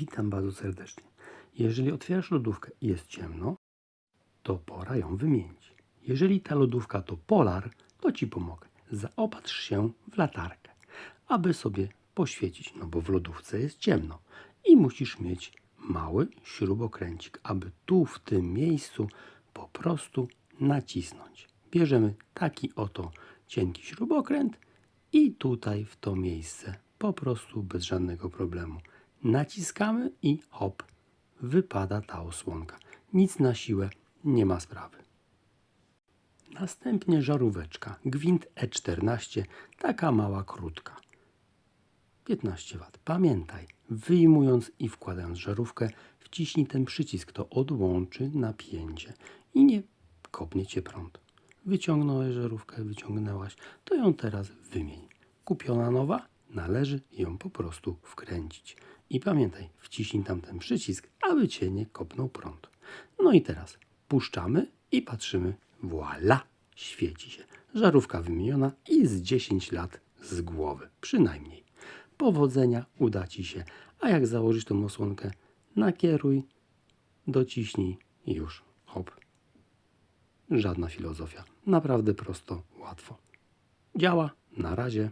Witam bardzo serdecznie. Jeżeli otwierasz lodówkę i jest ciemno, to pora ją wymienić. Jeżeli ta lodówka to polar, to ci pomogę. Zaopatrz się w latarkę, aby sobie poświecić, no bo w lodówce jest ciemno. I musisz mieć mały śrubokręcik, aby tu w tym miejscu po prostu nacisnąć. Bierzemy taki oto cienki śrubokręt i tutaj w to miejsce po prostu bez żadnego problemu naciskamy i hop, wypada ta osłonka. Nic na siłę, nie ma sprawy. Następnie żaróweczka, gwint E14, taka mała, krótka. 15 W. Pamiętaj, wyjmując i wkładając żarówkę, wciśnij ten przycisk, to odłączy napięcie i nie kopnie cię prąd. Wyciągnąłeś żarówkę, wyciągnęłaś, to ją teraz wymień. Kupiona nowa, należy ją po prostu wkręcić. I pamiętaj, wciśnij tam ten przycisk, aby cię nie kopnął prąd. No i teraz puszczamy i patrzymy. Voila! Świeci się. Żarówka wymieniona i z 10 lat z głowy. Przynajmniej. Powodzenia, uda ci się. A jak założysz tą osłonkę, nakieruj, dociśnij i już. Hop. Żadna filozofia. Naprawdę prosto, łatwo. Działa. Na razie.